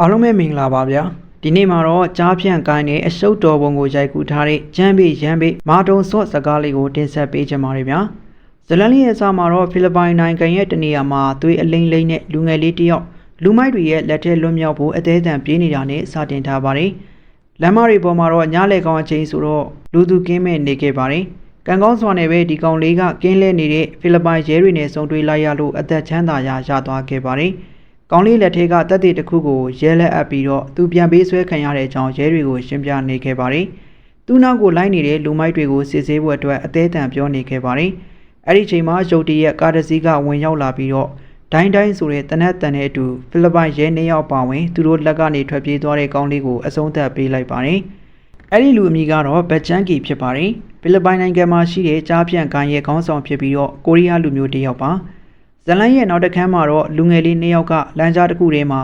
အားလုံးပဲမင်္ဂလာပါဗျာဒီနေ့မှာတော့ကြားဖြန့်ကိုင်းတဲ့အရှုပ်တော်ပုံကိုရိုက်ကူထားတဲ့ဂျမ်းဘေးရမ်းဘေးမာတုံဆော့စကားလေးကိုတင်ဆက်ပေးချင်ပါတယ်ဗျာဇလန်လေးရဲ့အစမှာတော့ဖိလစ်ပိုင်နိုင်ငံရဲ့တနေရာမှာသွေးအလိမ့်လိမ့်နဲ့လူငယ်လေးတစ်ယောက်လူမိုက်တွေရဲ့လက်ထဲလွတ်မြောက်ဖို့အသေးအံပြေးနေတာနဲ့စတင်ထားပါတယ်လမ်းမတွေပေါ်မှာတော့ညလေကောင်းအချိန်ဆိုတော့လူသူကင်းမဲ့နေခဲ့ပါတယ်ကံကောင်းစွာနဲ့ပဲဒီကောင်လေးကကင်းလဲနေတဲ့ဖိလစ်ပိုင်ရဲတွေနဲ့ဆုံတွေ့လိုက်ရလို့အသက်ချမ်းသာရရသွားခဲ့ပါတယ်။ ကောင်းလေးလက်ထဲကတက်တဲ့တစ်ခုကိုရဲလက်အပ်ပြီးတော့သူပြန်ပေးဆွဲခံရတဲ့အကြောင်းရဲတွေကိုရှင်းပြနေခဲ့ပါတယ်။သူ့နောက်ကိုလိုက်နေတဲ့လူမိုက်တွေကိုစစ်ဆေးဖို့အတွက်အသေးအံပြောနေခဲ့ပါတယ်။အဲ့ဒီချိန်မှာရုတ်တရက်ကားတစ်စီးကဝင်ရောက်လာပြီးတော့ဒိုင်းဒိုင်းဆိုတဲ့တနက်တန်တဲ့အတူဖိလစ်ပိုင်ရဲနေရောက်ပါဝင်သူတို့လက်ကနေထွက်ပြေးသွားတဲ့ကောင်းလေးကိုအဆုံးသတ်ပေးလိုက်ပါတယ်။အဲ့ဒီလူအမည်ကတော့ဘက်ချန်ကီဖြစ်ပါတယ်။ဖိလစ်ပိုင်နိုင်ငံမှာရှိတဲ့ကြားပြန့်ကိုင်းရဲ့ခေါင်းဆောင်ဖြစ်ပြီးတော့ကိုရီးယားလူမျိုးတစ်ယောက်ပါ။ ဇလန်ရဲ့နောက်တစ်ခန်းမှာတော့လူငယ်လေးနှစ်ယောက်ကလမ်းကြားတစ်ခုထဲမှာ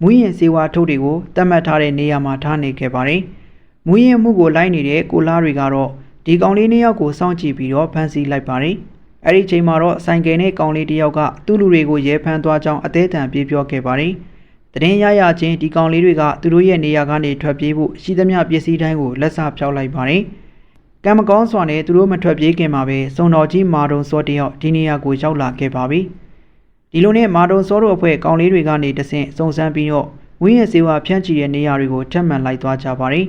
မူရင်စေဝါထုတ်တွေကိုတတ်မှတ်ထားတဲ့နေရာမှာထားနေခဲ့ပါတယ်။မူရင်မှုကိုလိုက်နေတဲ့ကိုလားတွေကတော့ဒီကောင်လေးနှစ်ယောက်ကိုစောင့်ကြည့်ပြီးတော့ဖမ်းဆီးလိုက်ပါတယ်။အဲ့ဒီချိန်မှာတော့ဆိုင်ကယ်နဲ့ကောင်လေးတစ်ယောက်ကသူ့လူတွေကိုရဲဖမ်းသွားကြောင်းအသေးအံပြေးပြောခဲ့ပါတယ်။တရင်ရရချင်းဒီကောင်လေးတွေကသူတို့ရဲ့နေရာကနေထွက်ပြေးဖို့ရှိသမျှပစ္စည်းတိုင်းကိုလက်စဖျောက်လိုက်ပါတယ်။ကံမကောင်းစွာနဲ့သူတို့မထွက်ပြေးခင်မှာပဲစုံတော်ကြီးမာတုံစောတယောက်ဒီနေရာကိုရောက်လာခဲ့ပါပြီ။ ဒီလိုနဲ့မာတုံစောတို့အဖွဲ့ကောင်လေးတွေကနေတဆင့်စုံစမ်းပြီးတော့ဝင်းရဲ့စေဝါဖြန့်ချီတဲ့နေရာတွေကိုထပ်မံလိုက်သွားကြပါပြီ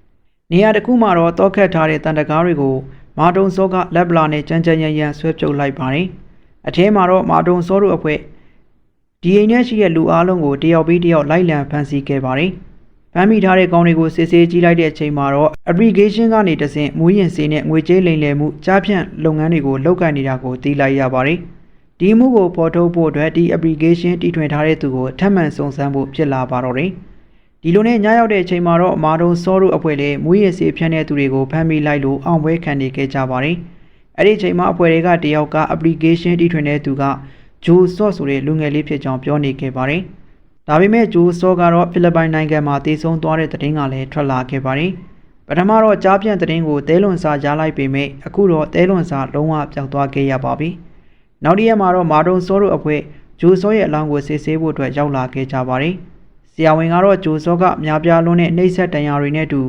။နေရာတစ်ခုမှာတော့တောခတ်ထားတဲ့တန်တကားတွေကိုမာတုံစောကလက်ပလာနဲ့ကြမ်းကြမ်းရမ်းရမ်းဆွဲပြုတ်လိုက်ပါတယ်။အထဲမှာတော့မာတုံစောတို့အဖွဲ့ဒီအိမ်ထဲရှိတဲ့လူအလုံးကိုတယောက်ပြီးတယောက်လိုက်လံဖမ်းဆီးခဲ့ပါတယ်။ဖမ်းမိထားတဲ့ကောင်တွေကိုစစ်ဆေးကြည့်လိုက်တဲ့အချိန်မှာတော့ application ကနေတဆင့်မူးယင်စေးနဲ့ငွေကြေးလိမ်လည်မှုကြားဖြန့်လုပ်ငန်းတွေကိုလုပ်ကိုင်နေတာကိုသိလိုက်ရပါတယ်။ ဒီမှုကိုဖော်ထုတ်ဖို့အတွက်ဒီ application တီထွင်ထားတဲ့သူကိုထပ်မံစုံစမ်းဖို့ဖြစ်လာပါတော့တယ်။ဒီလိုနဲ့ညရောက်တဲ့အချိန်မှာတော့မာဒုံစောတို့အဖွဲ့လည်းမူးယင်စေးဖြန့်တဲ့သူတွေကိုဖမ်းမိလိုက်လို့အောင်ပွဲခံနေခဲ့ကြပါတယ်။အဲ့ဒီအချိန်မှာအဖွဲ့တွေကတယောက်က application တီထွင်တဲ့သူကဂျိုဆော့ဆိုတဲ့လူငယ်လေးဖြစ်ကြောင်းပြောနေခဲ့ပါတယ်။ဒါပေမဲ့ဂျိုးစောကတော့ဖိလစ်ပိုင်နိုင်ငံမှာတည်ဆုံသွားတဲ့သတင်းကလည်းထွက်လာခဲ့ပါတယ်။ပထမတော့ကြားပြန့်သတင်းကိုတဲလွန်စာကြားလိုက်ပေမဲ့အခုတော့တဲလွန်စာလုံးဝပျောက်သွားခဲ့ရပါပြီ။ နောက်တစ်ရက်မှာတော့မာဒုံစောတို့အဖွဲ့ဂျိုးစောရဲ့အလောင်းကိုစစ်ဆေးဖို့အတွက်ရောက်လာခဲ့ကြပါတယ်။ဆရာဝန်ကတော့ဂျိုးစောကများပြားလွန်းတဲ့နှိပ်စက်တံရတွေနဲ့အတူ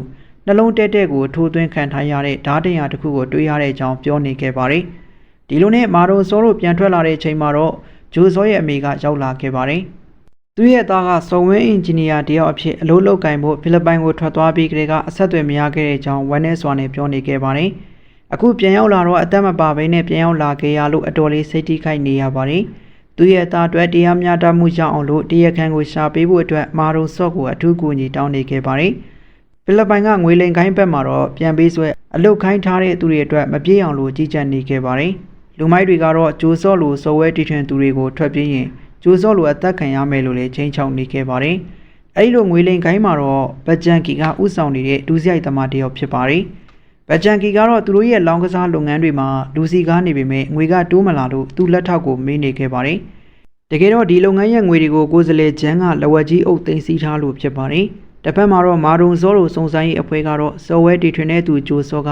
နှလုံးတဲတဲကိုထိုးသွင်းခံထားရတဲ့ဓာတ်တံရတစ်ခုကိုတွေ့ရတဲ့အကြောင်းပြောနေခဲ့ပါတယ်။ဒီလိုနဲ့မာဒုံစောတို့ပြန်ထွက်လာတဲ့အချိန်မှာတော့ဂျိုးစောရဲ့အမေကရောက်လာခဲ့ပါတယ်။သူ့ရဲ့သားကစုံဝင်းအင်ဂျင်နီယာတယောက်အဖြစ်အလုပ်လုပ်ကင်ဖို့ဖိလစ်ပိုင်ကိုထွက်သွားပြီးကလေးကအဆက်အသွယ်မရခဲ့တဲ့အကြောင်းဝမ်းနည်းစွာနဲ့ပြောနေခဲ့ပါတယ်။ အခုပြန်ရောက်လာတော့အသက်မပါဘဲနဲ့ပြန်ရောက်လာခဲ့ရလို့အတော်လေးစိတ်ထိခိုက်နေရပါတယ်။သူ့ရဲ့သားအတွက်တရားမျှတမှုရအောင်လို့တရားခံကိုရှာပေးဖို့အတွက်မာရုံဆော့ကိုအထူးကူညီတောင်းနေခဲ့ပါတယ်။ဖိလစ်ပိုင်ကငွေလိမ်ခိုင်းဘက်မှာတော့ပြန်ပေးဆွဲအလုတ်ခိုင်းထားတဲ့သူတွေအတွက်မပြေအောင်လို့ကြီးကြပ်နေခဲ့ပါတယ်။လူမိုက်တွေကတော့ဂျိုးစော့လိုစော်ဝဲတီထွင်သူတွေကိုထွက်ပြေးရင်ကျိုးစော့လိုအသက်ခံရမယ်လို့လည်းချိန်ချောက်နေခဲ့ပါတယ်။အဲဒီလိုငွေလိမ်ခိုင်းမှာတော့ဗဂျန်ကီကဥဆောင်နေတဲ့ဒူးစရိုက်သမားတစ်ယောက်ဖြစ်ပါတယ်။ ဗဂျန်ကီကတော့သူတို့ရဲ့လောင်းကစားလုပ်ငန်းတွေမှာလူစီကားနေပေမဲ့ငွေကတိုးမလာလို့သူ့လက်ထောက်ကိုမေးနေခဲ့ပါတယ်။တကယ်တော့ဒီလုပ်ငန်းရဲ့ငွေတွေကိုကိုယ်စလဲချမ်းကလဝက်ကြီးအုပ်သိမ်းဆည်းထားလို့ဖြစ်ပါတယ်။တစ်ဖက်မှာတော့မာဒုံစောလိုစုံစမ်းရေးအဖွဲ့ကတော့စော်ဝဲတီထွင်တဲ့သူဂျိုးစောက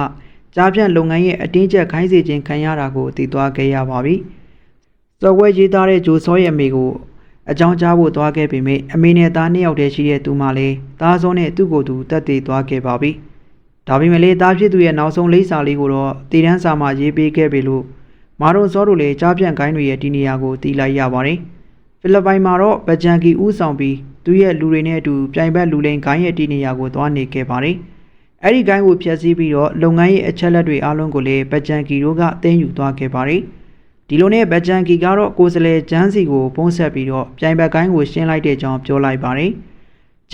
ကြားပြန့်လုပ်ငန်းရဲ့အတင်းကျပ်ခိုင်းစေခြင်းခံရတာကိုသိသွားခဲ့ရပါပြီ။စော်ကွဲရေးသားတဲ့ဂျိုစောရဲ့အမေကိုအကြောင်းကြားဖို့သွားခဲ့ပေမဲ့အမေနဲ့သားနှစ်ယောက်တည်းရှိတဲ့သူမှလည်းသားစောနဲ့သူ့ကိုယ်သူတက်တည်သွားခဲ့ပါပြီ။ ဒါပေမဲ့လည်းသားဖြစ်သူရဲ့နောက်ဆုံးလိပ်စာလေးကိုတော့တည်တန်းစာမှာရေးပေးခဲ့ပြီလို့မာရွန်စောတို့လည်းကြားပြန့်ကိုင်းတွေရဲ့ဒီနေရာကိုတီးလိုက်ရပါတယ်။ဖိလစ်ပိုင်မှာတော့ဗဂျန်ကီဦးဆောင်ပြီးသူ့ရဲ့လူတွေနဲ့အတူပြိုင်ဘက်လူလိန်ကိုင်းရဲ့ဒီနေရာကိုသွားနေခဲ့ပါတယ်။အဲ့ဒီကိုင်းကိုဖျက်ဆီးပြီးတော့လုပ်ငန်းရဲ့အချက်လက်တွေအားလုံးကိုလည်းဗဂျန်ကီတို့ကတင်းယူသွားခဲ့ပါတယ်။ဒီလိုနဲ့ဗဂျန်ကီကတော့ကိုယ်စလဲဂျန်းစီကိုဖုံးဆက်ပြီးတော့ပြိုင်ဘက်ကိုင်းကိုရှင်းလိုက်တဲ့အကြောင်းပြောလိုက်ပါတယ်။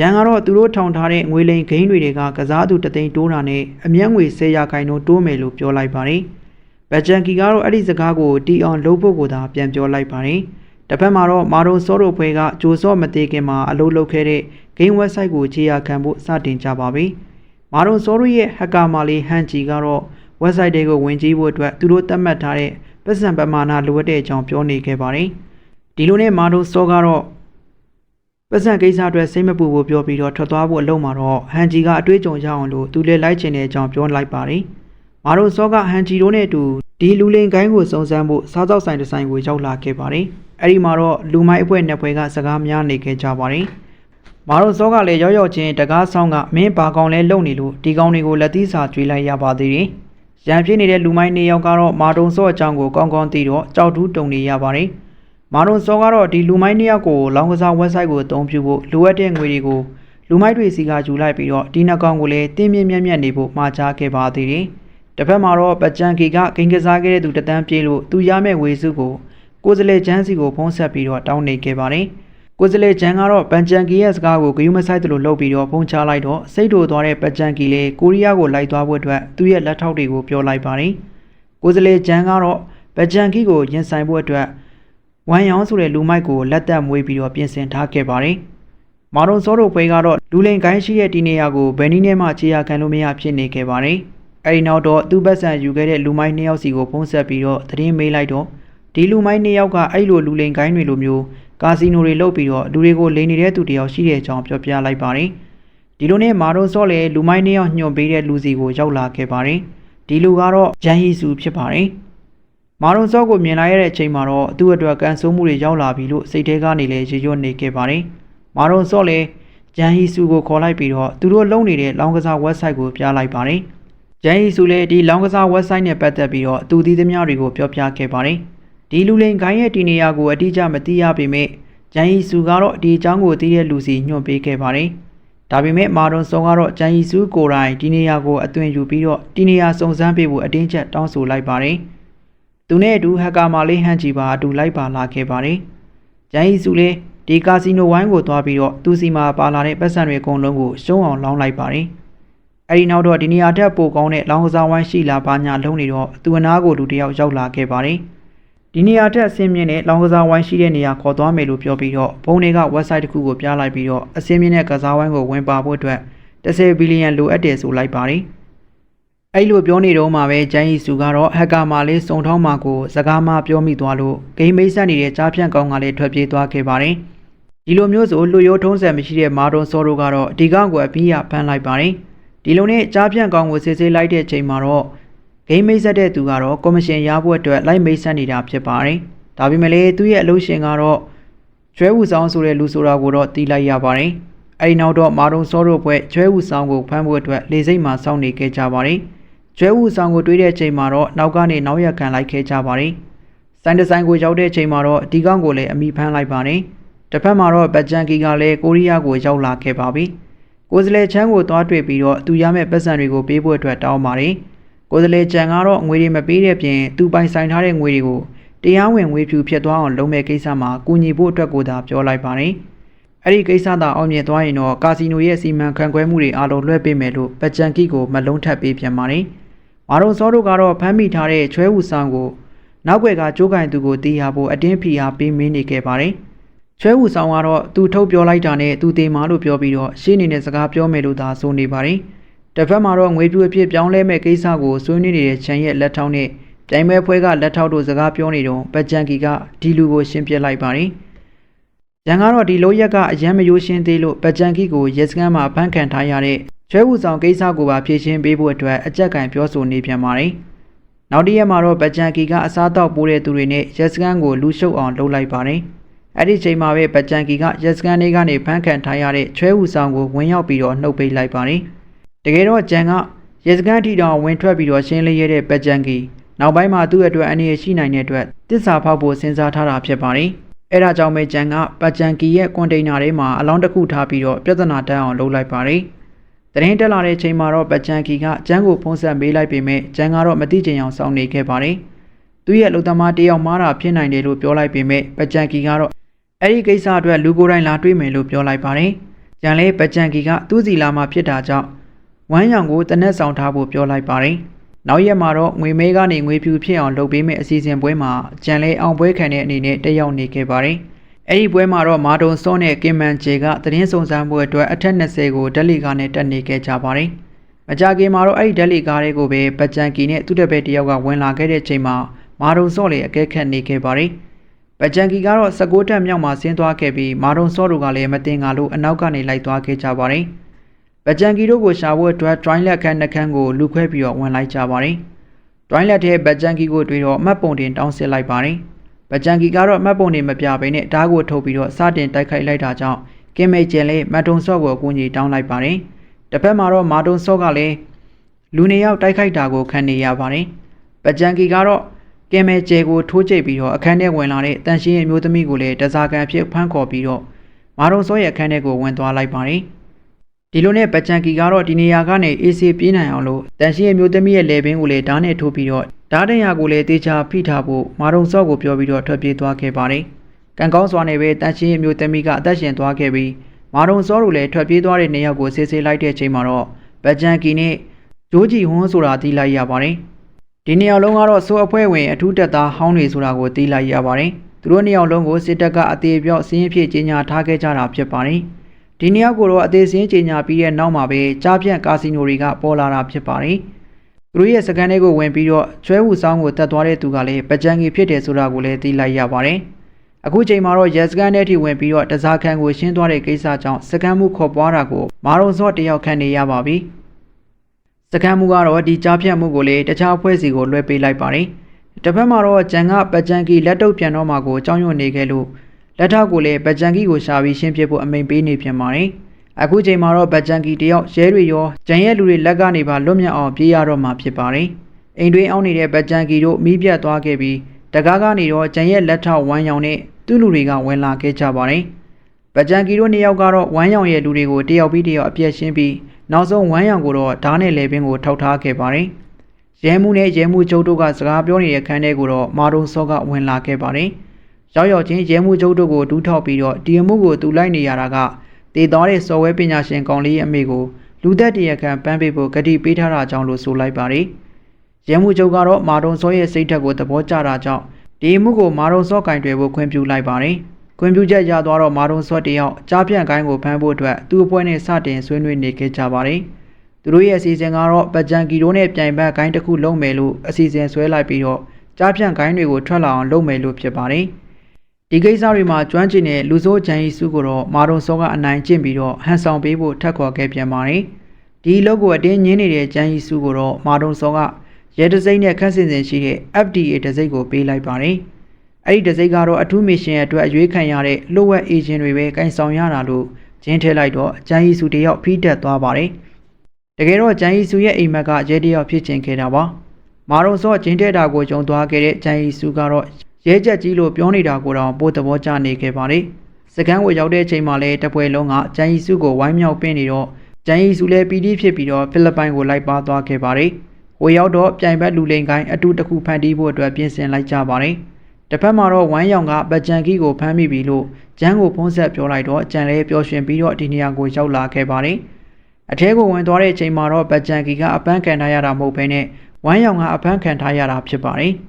ဂျန်ကတော့သူတို့ထောင်ထားတဲ့ငွေလိမ်ဂိမ်းတွေကကစားသူတသိန်းတိုးတာနဲ့အမျက်ငွေ10ရာခိုင်နှုန်းတိုးမယ်လို့ပြောလိုက်ပါတယ်။ဗဂျန်ကီကတော့အဲ့ဒီစကားကိုတီအောင်လုပ်ဖို့ကိုသာပြန်ပြောလိုက်ပါတယ်။တစ်ဖက်မှာတော့မာဒုံစောတို့ဖွဲ့ကဂျိုစော့မသေးခင်မှာအလုပ်လုပ်ခဲ့တဲ့ဂိမ်း website ကိုခြေရာခံဖို့စတင်ကြပါပြီ။မာဒုံစောတို့ရဲ့ဟက်ကာမာလီဟန်ဂျီကတော့ website တွေကိုဝင်ကြည့်ဖို့အတွက်သူတို့သတ်မှတ်ထားတဲ့ပတ်စံပမာဏလိုအပ်တဲ့အကြောင်းပြောနေခဲ့ပါတယ်။ဒီလိုနဲ့မာဒိုစောကတော့ ပတ်စံကိစ္စအတွက်စိတ်မပူဖို့ပြောပြီးတော့ထွက်သွားဖို့အလုံးမှာတော့ဟန်ဂျီကအတွေးကြုံရအောင်လို့သူလည်းလိုက်ချင်တဲ့အကြောင်းပြောလိုက်ပါတယ်။မာဒိုစောကဟန်ဂျီတို့နဲ့အတူဒီလူလင်ကိုင်းကိုစုံစမ်းဖို့စားသောက်ဆိုင်တစ်ဆိုင်ကိုရောက်လာခဲ့ပါတယ်။အဲဒီမှာတော့လူမိုက်အဖွဲ့နှစ်ဖွဲ့ကစကားများနေခဲ့ကြပါတယ်။မာရုံစောကလည်းရောက်ရောက်ချင်းတကားဆောင်ကမင်းဘာကောင်လဲလုံနေလို့ဒီကောင်တွေကိုလက်သီးစာကျွေးလိုက်ရပါသေးတယ်။ရံပြစ်နေတဲ့လူမိုင်းနေယောက်ကတော့မာတုံစောအကြောင်းကိုကောင်းကောင်းသိတော့ကြောက်တူးတုံနေရပါတယ်။ မာတုံစောကတော့ဒီလူမိုင်းနေယောက်ကိုလောင်းကစား website ကိုအသုံးပြုဖို့လိုအပ်တဲ့ငွေတွေကိုလူမိုက်တွေစီကယူလိုက်ပြီးတော့ဒီနှကောင်ကိုလည်းတင်းမြင့်မြတ်မြတ်နေဖို့မှာချခဲ့ပါသေးတယ်။တစ်ဖက်မှာတော့ပကြံကီကဂိမ်းကစားခဲ့တဲ့သူတတန်းပြေးလို့သူရမဲ့ဝေစုကိုကိုယ်စလေချမ်းစီကိုဖုံးဆက်ပြီးတော့တောင်းနေခဲ့ပါတယ်။ကိုယ်စလေချမ်းကတော့ပန်ချန်ကီရဲ့စကားကိုဂယုမဆိုင်တယ်လို့လှုပ်ပြီးတော့ဖုံးချလိုက်တော့စိတ်တူသွားတဲ့ပကြံကီလေးကိုရီးယားကိုလိုက်သွားဖို့အတွက်သူ့ရဲ့လက်ထောက်တွေကိုပြောလိုက်ပါတယ်။ကိုယ်စလေချမ်းကတော့ပကြံကီကိုရင်ဆိုင်ဖို့အတွက် ဝမ်ယောင်ဆိုတဲ့လူမိုက်ကိုလက်သက်မွေးပြီးတော့ပြင်ဆင်ထားခဲ့ပါတယ်။မာရွန်စောတို့ပွဲကတော့လူလိန်ကိုင်းရှိတဲ့ဒီနေရာကိုဘယ်နည်းနဲ့မှခြေရခံလို့မရဖြစ်နေခဲ့ပါတယ်။အဲဒီနောက်တော့သူ့ဘက်ဆန်ယူခဲ့တဲ့လူမိုက်နှစ်ယောက်စီကိုဖုံးဆက်ပြီးတော့သတင်းမေးလိုက်တော့ဒီလူမိုက်နှစ်ယောက်ကအဲ့လိုလူလိန်ကိုင်းတွေလိုမျိုးကာစီနိုတွေလုပ်ပြီးတော့လူတွေကိုလိန်နေတဲ့သူတယောက်ရှိတဲ့အကြောင်းပြောပြလိုက်ပါတယ်။ဒီလိုနဲ့မာရွန်စောလည်းလူမိုက်နှစ်ယောက်ညွှန်ပေးတဲ့လူစီကိုရောက်လာခဲ့ပါတယ်။ဒီလူကတော့ဂျန်ဟီဆူဖြစ်ပါတယ်။ မာရွန်စောကိုမြင်လာရတဲ့အချိန်မှာတော့သူ့အတွက်ကန်ဆိုးမှုတွေရောက်လာပြီလို့စိတ်ထဲကနေလည်းရေရွတ်နေခဲ့ပါတယ်။မာရွန်စောလည်းဂျန်ဟီဆူကိုခေါ်လိုက်ပြီးတော့သူတို့လုံနေတဲ့လောင်းကစား website ကိုပြလိုက်ပါတယ်။ဂျန်ဟီဆူလည်းဒီလောင်းကစား website နဲ့ပတ်သက်ပြီးတော့သူသီးသမျှတွေကိုပြောပြခဲ့ပါတယ်။ဒီလူလိန်ခိုင်းရဲ့ဒီနေရာကိုအတိအကျမသိရပေမဲ့ဂျန်ဟီဆူကတော့ဒီအကြောင်းကိုသိတဲ့လူစီညွှန်ပေးခဲ့ပါတယ်။ဒါပေမဲ့မာရွန်စောကတော့ဂျန်ဟီဆူကိုယ်တိုင်ဒီနေရာကိုအသွင်ယူပြီးတော့ဒီနေရာစုံစမ်းပေးဖို့အတင်းချက်တောင်းဆိုလိုက်ပါတယ်။ သူနဲ့အတူဟက်ကာမာလေးဟန်ချီပါအတူလိုက်ပါလာခဲ့ပါတယ်။ဂျန်ဟီစုလည်းဒီကာစီနိုဝိုင်းကိုသွားပြီးတော့သူစီမှာပါလာတဲ့ပတ်စံတွေအကုန်လုံးကိုရှုံးအောင်လောင်းလိုက်ပါတယ်။အဲဒီနောက်တော့ဒီနေရာထက်ပိုကောင်းတဲ့လောင်းကစားဝိုင်းရှိလာပါညာလုံးနေတော့သူအနာကိုလူတစ်ယောက်ရောက်လာခဲ့ပါတယ်။ဒီနေရာထက်အဆင်းမြင့်တဲ့လောင်းကစားဝိုင်းရှိတဲ့နေရာခေါ်သွားမယ်လို့ပြောပြီးတော့ဘုံတွေက website တစ်ခုကိုပြလိုက်ပြီးတော့အဆင်းမြင့်တဲ့ကစားဝိုင်းကိုဝင်ပါဖို့အတွက်10ဘီလီယံလိုအပ်တယ်ဆိုလိုက်ပါတယ်။ အဲ့လိုပြောနေတော့မှပဲဂျန်ဟီစုကတော့ဟက်ကာမာလေးစုံထောင်းမာကိုစကားမပြောမိသွားလို့ဂိမ်းမိတ်ဆက်နေတဲ့ကြားဖြန့်ကောင်ကလည်းထွက်ပြေးသွားခဲ့ပါတယ်။ဒီလိုမျိုးဆိုလူရိုးထုံးစံမရှိတဲ့မာတွန်စောတို့ကတော့ဒီကောင်ကိုအပြီးရဖမ်းလိုက်ပါတယ်။ဒီလိုနဲ့ကြားဖြန့်ကောင်ကိုစစ်ဆေးလိုက်တဲ့ချိန်မှာတော့ဂိမ်းမိတ်ဆက်တဲ့သူကတော့ကော်မရှင်ရဖို့အတွက်လိုက်မိတ်ဆက်နေတာဖြစ်ပါတယ်။ဒါပေမဲ့လည်းသူ့ရဲ့အလုပ်ရှင်ကတော့ကျွဲဝူဆောင်ဆိုတဲ့လူဆိုတာကိုတော့တီးလိုက်ရပါတယ်။အဲဒီနောက်တော့မာတွန်စောတို့ဘွဲကျွဲဝူဆောင်ကိုဖမ်းဖို့အတွက်လေစိတ်မှာစောင့်နေခဲ့ကြပါတယ်။ ကျွဲဝူဆောင်ကိုတွေးတဲ့အချိန်မှာတော့နောက်ကနေနောက်ရက်ခံလိုက်ခဲ့ကြပါတယ်။ဆိုင်တဆိုင်ကိုရောက်တဲ့အချိန်မှာတော့ဒီကောင်ကိုလည်းအမိဖမ်းလိုက်ပါတယ်။တစ်ဖက်မှာတော့ဘတ်ဂျန်ကီကလည်းကိုရီးယားကိုရောက်လာခဲ့ပါပြီ။ကိုယ်စလဲချမ်းကိုသွားတွေ့ပြီးတော့သူရမယ့်ပတ်စံတွေကိုပေးဖို့အတွက်တောင်းပါတယ်။ကိုယ်စလဲချမ်းကတော့ငွေတွေမပေးတဲ့ပြင်သူပိုင်ဆိုင်ထားတဲ့ငွေတွေကိုတရားဝင်ငွေဖြူဖြစ်သွားအောင်လုပ်မဲ့ကိစ္စမှာကူညီဖို့အတွက်ကိုသာပြောလိုက်ပါတယ်။အဲ့ဒီကိစ္စသာအောင်မြင်သွားရင်တော့ကာစီနိုရဲ့စီမံခန့်ခွဲမှုတွေအားလုံးလွှဲပေးမယ်လို့ပကြံကီကိုမလုံးထပ်ပေးပြန်ပါတယ်။ မာရုံစောတို့ကတော့ဖမ်းမိထားတဲ့ချွဲဝူဆောင်ကိုနောက်ွယ်ကကြိုးကင်သူကိုတီးရဖို့အတင်းဖီအားပေးမင်းနေခဲ့ပါတယ်။ချွဲဝူဆောင်ကတော့သူထုတ်ပြောလိုက်တာနဲ့သူတေမာလို့ပြောပြီးတော့ရှင်းနေတဲ့စကားပြောမယ်လို့သာဆိုနေပါတယ်။တစ်ဖက်မှာတော့ငွေပြူအဖြစ်ပြောင်းလဲမဲ့ကိစ္စကိုဆွေးနွေးနေတဲ့ချန်ရဲ့လက်ထောက်နဲ့ပြိုင်ပွဲဖွဲ့ကလက်ထောက်တို့စကားပြောနေတော့ပကြံကီကဒီလူကိုရှင်းပြလိုက်ပါတယ်။ရန်ကတော့ဒီလိုရက်ကအရန်မယိုးရှင်းသေးလို့ပကြံကီကိုရဲစခန်းမှာဖမ်းခံထားရတဲ့ ကျွဲဝူဆောင်ကိစ္စကိုပါဖြေရှင်းပေးဖို့အတွက်အကြက်ကင်ပြောဆိုနေပြန်ပါတယ်။နောက်တစ်ရက်မှာတော့ပကြံကီကအစားတောက်ပိုးတဲ့သူတွေနဲ့ရဲစခန်းကိုလူရှုပ်အောင်လုပ်လိုက်ပါတယ်။အဲ့ဒီချိန်မှာပဲပကြံကီကရဲစခန်းလေးကနေဖမ်းခံထားရတဲ့ကျွဲဝူဆောင်ကိုဝင်ရောက်ပြီးတော့နှုတ်ပိတ်လိုက်ပါတယ်။တကယ်တော့ဂျန်ကရဲစခန်းထီတောင်ဝင်ထွက်ပြီးတော့ရှင်းလင်းရတဲ့ပကြံကီနောက်ပိုင်းမှာသူ့အတွက်အနေရရှိနိုင်တဲ့အတွက်တစ္ဆာဖောက်ဖို့စဉ်းစားထားတာဖြစ်ပါတယ်။အဲဒါကြောင့်ပဲဂျန်ကပတ်ဂျန်ကီရဲ့ကွန်တိန်နာထဲမှာအလောင်းတစ်ခုထားပြီးတော့ပြဿနာတက်အောင်လုပ်လိုက်ပါတယ်။ တရင်တက်လာတဲ့ချိန်မှာတော့ပတ်ဂျန်ကီကဂျန်ကိုဖုံးဆက်မေးလိုက်ပေမဲ့ဂျန်ကတော့မသိချင်အောင်စောင့်နေခဲ့ပါတယ်။သူ့ရဲ့လူသမားတယောက်မှားတာဖြစ်နိုင်တယ်လို့ပြောလိုက်ပေမဲ့ပတ်ဂျန်ကီကတော့အဲ့ဒီကိစ္စအတွက်လူကိုယ်တိုင်လာတွေ့မယ်လို့ပြောလိုက်ပါတယ်။ဂျန်လည်းပတ်ဂျန်ကီကသူ့စီလာမှဖြစ်တာကြောင့်ဝမ်းရောင်ကိုတနက်ဆောင်ထားဖို့ပြောလိုက်ပါတယ်။နောက်ရက်မှာတော့ငွေမဲကနေငွေဖြူဖြစ်အောင်လုပ်ပေးမယ့်အစီအစဉ်ပွဲမှာကြံလဲအောင်ပွဲခံတဲ့အနေနဲ့တက်ရောက်နေခဲ့ပါတယ်။ အဲ့ဒီပွဲမှာတော့မာဒွန်စောနဲ့ကင်မန်ဂျေကသတင်းစုံစမ်းပွဲအတွက်အထက်20ကိုဒက်လီကာနဲ့တက်နေခဲ့ကြပါတယ်။မကြခင်မှာတော့အဲ့ဒီဒက်လီကာတွေကိုပဲပကြံကီနဲ့သူ့တက်ပဲတယောက်ကဝင်လာခဲ့တဲ့ချိန်မှာမာဒွန်စောလည်းအကဲခတ်နေခဲ့ပါတယ်။ပကြံကီကတော့16တက်မြောက်မှာဆင်းသွားခဲ့ပြီးမာဒွန်စောတို့ကလည်းမတင်ငါလို့အနောက်ကနေလိုက်သွားခဲ့ကြပါတယ်။ပကြံကီတို့ကိုရှာဖို့အတွက် drawing လက်ခန်းနှခန်းကိုလူခွဲပြီးတော့ဝင်လိုက်ကြပါတယ်။ drawing လက်ထဲပကြံကီကိုတွေ့တော့အမှတ်ပုံတင်တောင်းဆစ်လိုက်ပါတယ်။ ပကြံကီကတော့အမှတ်ပုံတင်မပြဘဲနဲ့ဓာတ်ကိုထုတ်ပြီးတော့စတင်တိုက်ခိုက်လိုက်တာကြောင့်ကင်မေကျန်လည်းမတုံဆော့ကိုအကူအညီတောင်းလိုက်ပါတယ်။တစ်ဖက်မှာတော့မာတုံဆော့ကလည်းလူနေရောက်တိုက်ခိုက်တာကိုခံနေရပါတယ်။ပကြံကီကတော့ကင်မေကျဲကိုထိုးကျိတ်ပြီးတော့အခန်းထဲဝင်လာတဲ့တန်ရှင်းရဲ့မျိုးသမီးကိုလည်းတစားကန်ဖြစ်ဖမ်းခေါ်ပြီးတော့မာတုံဆော့ရဲ့အခန်းထဲကိုဝင်သွားလိုက်ပါတယ်။ ဒီလိုနဲ့ပကြံကီကတော့ဒီနေရာကနေအေးဆေးပြေးနိုင်အောင်လို့တန်ရှင်းရဲ့မျိုးသမီးရဲ့လေပင်ကိုလည်းဓာတ်နဲ့ထိုးပြီးတော့ဓာတ်တရာကိုလည်းတေချာဖိထားဖို့မာတုံဆော့ကိုပြောပြီးတော့ထွက်ပြေးသွားခဲ့ပါတယ်။ကံကောင်းစွာနဲ့ပဲတန်ရှင်းရဲ့မျိုးသမီးကအသက်ရှင်သွားခဲ့ပြီးမာတုံစောတို့လည်းထွက်ပြေးသွားတဲ့နေရာကိုဆေးဆေးလိုက်တဲ့အချိန်မှာတော့ဗကြန်ကီနဲ့ဂျိုးဂျီဟွန်းဆိုတာသိလိုက်ရပါတယ်။ဒီနေရာလုံးကတော့စိုးအဖွဲ့ဝင်အထူးတပ်သားဟောင်းတွေဆိုတာကိုသိလိုက်ရပါတယ်။သူတို့နေရာလုံးကိုစစ်တပ်ကအသေးပြော့စင်းရင်ဖြစ်ကြီးညာထားခဲ့ကြတာဖြစ်ပါတယ်။ ဒီနေရာကိုတော့အသေးစင်းကြီးညာပြီးတဲ့နောက်မှာပဲကြားပြန့်ကာစီနိုတွေကပေါ်လာတာဖြစ်ပါတယ်။သူတို့ရဲ့စကန်တွေကိုဝင်ပြီးတော့ကျွဲဝူဆောင်ကိုတက်သွားတဲ့သူကလည်းဗကြန်ကီဖြစ်တယ်ဆိုတာကိုလည်းသိလိုက်ရပါတယ်။အခုချိန်မှာတော့ရဲစခန်းထဲထိဝင်ပြီးတော့တစားခန်းကိုရှင်းသွားတဲ့ကိစ္စကြောင့်စကန်မှုခေါ်ပွားတာကိုမာရုံစော့တယောက်ခံနေရပါပြီ။စကန်မှုကတော့ဒီကြားဖြတ်မှုကိုလေတခြားအဖွဲ့စီကိုလွှဲပေးလိုက်ပါတယ်။တစ်ဖက်မှာတော့ဂျန်ကပကြံကီလက်တုပ်ပြန်တော့မှာကိုကြောင်းရွံ့နေခဲ့လို့ လက်ထောက်ကိုလည်းပကြံကီကိုရှာပြီးရှင်းပြဖို့အမိန်ပေးနေပြန်ပါတယ်။အခုချိန်မှာတော့ပကြံကီတယောက်ရဲတွေရောဂျန်ရဲ့လူတွေလက်ကနေပါလွတ်မြောက်အောင်ပြေးရတော့မှာဖြစ်ပါတယ်။အိမ်တွင်းအောင်နေတဲ့ပကြံကီတို့မိပြတ်သွားခဲ့ပြီးတကားကနေတော့ဂျန်ရဲ့လက်ထောက်ဝမ်းရောင်နဲ့သူ့လူတွေကဝင်လာခဲ့ကြပါတယ်။ပကြံကီတို့နှစ်ယောက်ကတော့ဝမ်းရောင်ရဲ့လူတွေကိုတယောက်ပြီးတယောက်အပြည့်ရှင်းပြီးနောက်ဆုံးဝမ်းရောင်ကိုတော့ဓားနဲ့လေပင်ကိုထောက်ထားခဲ့ပါတယ်။ရဲမှုနဲ့ရဲမှုချုပ်တို့ကစကားပြောနေတဲ့ခန်းထဲကိုတော့မာဒုံစောကဝင်လာခဲ့ပါတယ်။ ရောက်ရောက်ချင်းရဲမှုချုပ်တို့ကိုဒူးထောက်ပြီးတော့ဒီအမှုကိုတူလိုက်နေရတာကတည်တော်တဲ့စော်ဝဲပညာရှင်ကောင်လေးရဲ့အမေကိုလူသက်တရခံပန်းပေးဖို့ဂတိပေးထားတာကြောင့်လို့ဆိုလိုက်ပါတယ်။ရဲမှုချုပ်ကတော့မာဒုံစောရဲ့စိတ်ဓာတ်ကိုသဘောကျတာကြောင့်ဒီမှုကိုမာရုံစော့ကင်တွေဖို့ခွင့်ပြုလိုက်ပါတယ်။ခွင့်ပြုချက်ရသွားတော့မာရုံစော့တယောက်ကြားပြန့်ကိုင်းကိုဖမ်းဖို့အတွက်သူ့အဖွဲ့နဲ့စတင်ဆွေးနွေးနေခဲ့ကြပါတယ်။သူတို့ရဲ့အစီအစဉ်ကတော့ပကြံကီတို့နဲ့ပြိုင်ဘက်ကိုင်းတစ်ခုလုံးမယ်လို့အစီအစဉ်ဆွဲလိုက်ပြီးတော့ကြားပြန့်ကိုင်းတွေကိုထွက်လာအောင်လုပ်မယ်လို့ဖြစ်ပါတယ်။ ဒီကိစ္စတွေမှာကျွမ်းကျင်တဲ့လူစိုးဂျန်ရီစုကိုတော့မာရုံစောကအနိုင်ကျင့်ပြီးတော့ဟန်ဆောင်ပေးဖို့ထက်ခေါ်ခဲ့ပြန်ပါတယ်။ဒီလုပ်ကိုအတင်းညင်းနေတဲ့ဂျန်ရီစုကိုတော့မာရုံစောကရဲတစိမ့်နဲ့ခန့်စင်စင်ရှိတဲ့ FDA တစိမ့်ကိုပေးလိုက်ပါတယ်။အဲ့ဒီတစိမ့်ကတော့အထူးမစ်ရှင်အတွက်အရွေးခံရတဲ့လိုဝက်အေဂျင်တွေပဲကင်ဆောင်ရတာလို့ဂျင်းထဲလိုက်တော့ဂျန်ဟီစုတယောက်ဖိတက်သွားပါတယ်။တကယ်တော့ဂျန်ဟီစုရဲ့အိမ်မက်ကရဲတယောက်ဖြစ်ချင်ခဲ့တာပါ။မာရုံစောဂျင်းထဲတာကိုကြုံသွားခဲ့တဲ့ဂျန်ဟီစုကတော့ ရဲချက်ကြီးလို့ပြောနေတာကိုတော့ပို့သဘောကျနေခဲ့ပါတယ်။စကန်းကိုရောက်တဲ့အချိန်မှာလဲတပွဲလုံးကဂျန်ဟီစုကိုဝိုင်းမြောက်ပင်းနေတော့ဂျန်ဟီစုလည်းပီတိဖြစ်ပြီးတော့ဖိလစ်ပိုင်ကိုလိုက်ပါသွားခဲ့ပါတယ်။ဝေရောက်တော့ပြိုင်ဘက်လူလိန်ကိုင်းအတူတခုဖန်တီးဖို့အတွက်ပြင်ဆင်လိုက်ကြပါတယ်။တစ်ဖက်မှာတော့ဝမ်းရောင်ကပကြံကီကိုဖမ်းမိပြီလို့ဂျန်ကိုဖုံးဆက်ပြောလိုက်တော့ကြံလဲပျော်ရွှင်ပြီးတော့ဒီနေရာကိုရောက်လာခဲ့ပါတယ်။အထဲကိုဝင်သွားတဲ့အချိန်မှာတော့ပကြံကီကအပန်းခံထားရတာမဟုတ်ဘဲနဲ့ဝမ်းရောင်ကအပန်းခံထားရတာဖြစ်ပါတယ်။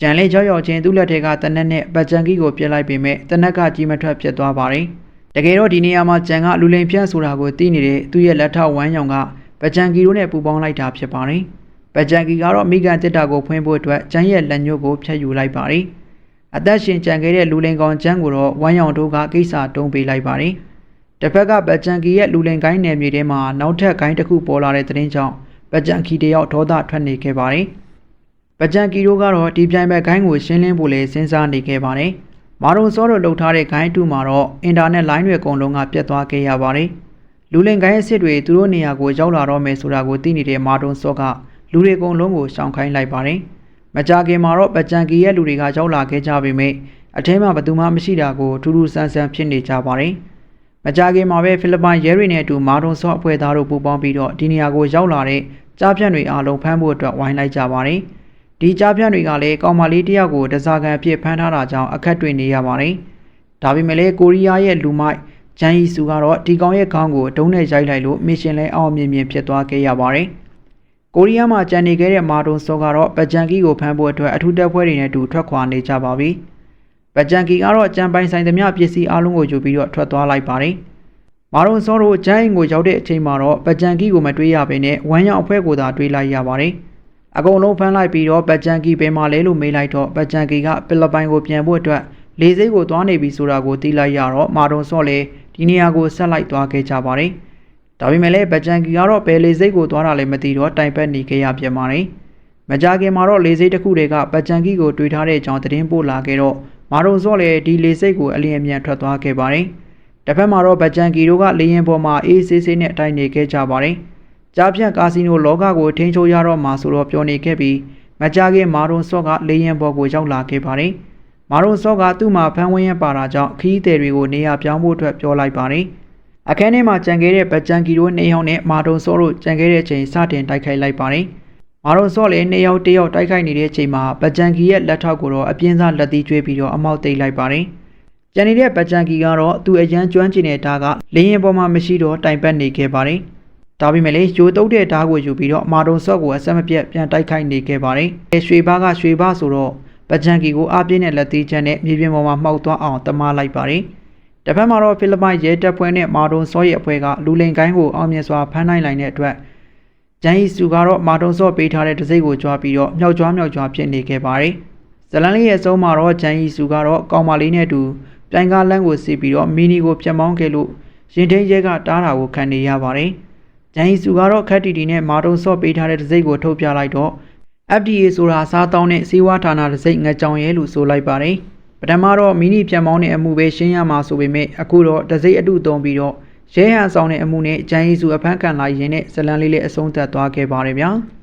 ကြံလဲကြောက်ရွံ့ချင်းသူ့လက်ထဲကတနက်နဲ့ပကြံကီကိုပြစ်လိုက်ပေမဲ့တနက်ကကြီးမထွက်ဖြစ်သွားပါတယ်။တကယ်တော့ဒီနေရာမှာကြံကလူလိန်ပြန့်ဆိုတာကိုသိနေတဲ့သူ့ရဲ့လက်ထောက်ဝမ်းရောင်ကပကြံကီတို့နဲ့ပူပေါင်းလိုက်တာဖြစ်ပါတယ်။ပကြံကီကတော့မိကန်တစ်တာကိုဖွင့်ဖို့အတွက်ကျန်းရဲ့လက်ညှိုးကိုဖျက်ယူလိုက်ပါတယ်။အသက်ရှင်ကြံခဲ့တဲ့လူလိန်ကောင်ကျန်းကိုတော့ဝမ်းရောင်တို့ကကိစ္စတုံးပေးလိုက်ပါတယ်။တစ်ဖက်ကပကြံကီရဲ့လူလိန်ကိုင်းနယ်မြေထဲမှာနောက်ထပ်ကိုင်းတစ်ခုပေါ်လာတဲ့သတင်းကြောင့်ပကြံကီတယောက်ဒေါသထွက်နေခဲ့ပါတယ်။ ပကြံကီတို့ကတော့ဒီပြိုင်ဘက်ကိုင်းကိုရှင်းလင်းဖို့လဲစဉ်းစားနေခဲ့ပါတယ်။မာရုံစောတို့လှုပ်ထားတဲ့ဂိုင်းတူမှာတော့အင်တာနက်လိုင်းတွေအကုန်လုံးကပြတ်သွားခဲ့ရပါတယ်။လူလင်ဂိုင်းအစ်စ်တွေသူတို့နေရာကိုရောက်လာတော့မယ်ဆိုတာကိုသိနေတဲ့မာတုံစောကလူတွေအကုန်လုံးကိုရှောင်ခိုင်းလိုက်ပါတယ်။မကြခင်မှာတော့ပကြံကီရဲ့လူတွေကရောက်လာခဲ့ကြပေမဲ့အထဲမှာဘယ်သူမှမရှိတာကိုထူးထူးဆန်းဆန်းဖြစ်နေကြပါတယ်။မကြခင်မှာပဲဖိလစ်ပိုင်ရဲတွေနဲ့အတူမာတုံစောအဖွဲ့သားတို့ပူးပေါင်းပြီးတော့ဒီနေရာကိုရောက်လာတဲ့ကြားဖြန့်တွေအားလုံးဖမ်းဖို့အတွက်ဝိုင်းလိုက်ကြပါတယ်။ ဒီကြားဖြန့်တွေကလည်းကောင်မလေးတယောက်ကိုတစားကန်အဖြစ်ဖမ်းထားတာကြောင့်အခက်တွေ့နေရပါတယ်။ဒါပေမဲ့လည်းကိုရီးယားရဲ့လူမိုက်ဂျန်ယီဆူကတော့ဒီကောင်ရဲ့ခေါင်းကိုဒုံးနဲ့ရိုက်လိုက်လို့မစ်ရှင်လဲအောင်မြင်မြင်ဖြစ်သွားခဲ့ရပါတယ်။ကိုရီးယားမှာကြံနေခဲ့တဲ့မာတုံစောကတော့ပကြံကီကိုဖမ်းဖို့အတွက်အထူးတပ်ဖွဲ့တွေနဲ့အတူထွက်ခွာနေကြပါပြီ။ပကြံကီကတော့ကြံပိုင်ဆိုင်သမျှပစ္စည်းအလုံးကိုယူပြီးတော့ထွက်သွားလိုက်ပါတယ်။မာတုံစောတို့ဂျန်အင်ကိုရောက်တဲ့အချိန်မှာတော့ပကြံကီကိုမတွေးရဘဲနဲ့ဝမ်းရောက်အဖွဲ့ကိုသာတွေးလိုက်ရပါတယ်။ အကုန်လုံးဖမ်းလိုက်ပြီးတော့ပကြံကီပဲမှာလဲလို့မေးလိုက်တော့ပကြံကီကဖိလစ်ပိုင်ကိုပြန်ဖို့အတွက်လေစိတ်ကိုသွားနေပြီဆိုတာကိုသိလိုက်ရတော့မာတုံစော့လည်းဒီနေရာကိုဆက်လိုက်သွားခဲ့ကြပါတယ်။ဒါပေမဲ့လည်းပကြံကီကတော့ဘယ်လေစိတ်ကိုသွားတာလဲမသိတော့တိုင်ပတ်နေခဲ့ရပြန်ပါတယ်။မကြခင်မှာတော့လေစိတ်တစ်ခုတည်းကပကြံကီကိုတွေးထားတဲ့အကြောင်းသတင်းပို့လာခဲ့တော့မာတုံစော့လည်းဒီလေစိတ်ကိုအလင်းအမြန်ထွက်သွားခဲ့ပါတယ်။တစ်ဖက်မှာတော့ဗကြံကီတို့ကလေရင်ပေါ်မှာအေးဆေးဆေးနဲ့တိုင်နေခဲ့ကြပါတယ် ကြားဖြတ်ကာစီနိုလောကကိုထိန်းချုပ်ရတော့မှာဆိုတော့ပြောနေခဲ့ပြီးမကြခင်မာရွန်ဆော့ကလေရင်ပေါ်ကိုရောက်လာခဲ့ပါတယ်မာရွန်ဆော့ကသူ့မှာဖမ်းဝင်းရပါတာကြောင့်ခီးသည်တွေကိုနေရာပြောင်းဖို့အတွက်ပြောလိုက်ပါတယ်အခန်းထဲမှာကြံခဲ့တဲ့ဗကြံကီတို့နှစ်ယောက်နဲ့မာရွန်ဆော့တို့ကြံခဲ့တဲ့ချိန်စတင်တိုက်ခိုက်လိုက်ပါတယ်မာရွန်ဆော့လည်းနှစ်ယောက်တစ်ယောက်တိုက်ခိုက်နေတဲ့အချိန်မှာပကြံကီရဲ့လက်ထောက်ကိုတော့အပြင်းစားလက်သီးကျွေးပြီးတော့အမောက်သိမ်းလိုက်ပါတယ်။ကျန်နေတဲ့ပကြံကီကတော့သူအရန်ကျွမ်းကျင်တဲ့ဓာတ်ကလေရင်ပေါ်မှာမရှိတော့တိုင်ပတ်နေခဲ့ပါတယ်။ ဒါပေမဲ့လည်းဂျိုတုတ်တဲ့ဓာတ်ကိုယူပြီးတော့မာရွန်ဆော့ကိုအဆက်မပြတ်ပြန်တိုက်ခိုက်နေခဲ့ပါတယ်။အဲရွှေဘားကရွှေဘားဆိုတော့ပကြံကီကိုအပြင်းနဲ့လက်သီးချမ်းနဲ့မြေပြင်ပေါ်မှာမှောက်သွားအောင်တမလိုက်ပါတယ်။တစ်ဖက်မှာတော့ဖိလစ်ပိုင်ရဲတပ်ဖွဲ့နဲ့မာဒွန်ဆော့ရဲ့အဖွဲ့ကလူလိန်ကိုင်းကိုအောင်မြင်စွာဖမ်းနိုင်လိုက်တဲ့အတွက်ဂျန်ဟီစုကတော့မာတုံဆော့ပေးထားတဲ့တစိမ့်ကိုကြွားပြီးတော့မြောက်ကြွားမြောက်ကြွားဖြစ်နေခဲ့ပါတယ်။ဇလန်လေးရဲ့အဆုံးမှာတော့ဂျန်ဟီစုကတော့ကောင်မလေးနဲ့အတူပြိုင်ကားလမ်းကိုစီးပြီးတော့မီနီကိုပြတ်မောင်းခဲ့လို့ရင်ထိန်ရဲကတားတာကိုခံနေရပါတယ်။ ဂျန်ဟီစုကတော့ခက်တီတီနဲ့မာတုံဆော့ပေးထားတဲ့တစိမ့်ကိုထုတ်ပြလိုက်တော့ FDA ဆိုတာစားတောင်းတဲ့စီးဝါဌာနတစိမ့်ငကြောင်ရဲလို့ဆိုလိုက်ပါတယ်။ပထမတော့မီနီပြတ်မောင်းတဲ့အမှုပဲရှင်းရမှာဆိုပေမဲ့အခုတော့တစိမ့်အတုသုံးပြီးတော့ရဲဟန်ဆောင်တဲ့အမှုနဲ့ဂျန်ဟီစုအဖမ်းခံလိုက်ရင်နဲ့ဇလန်လေးလေးအဆုံးသတ်သွားခဲ့ပါတယ်ဗျာ။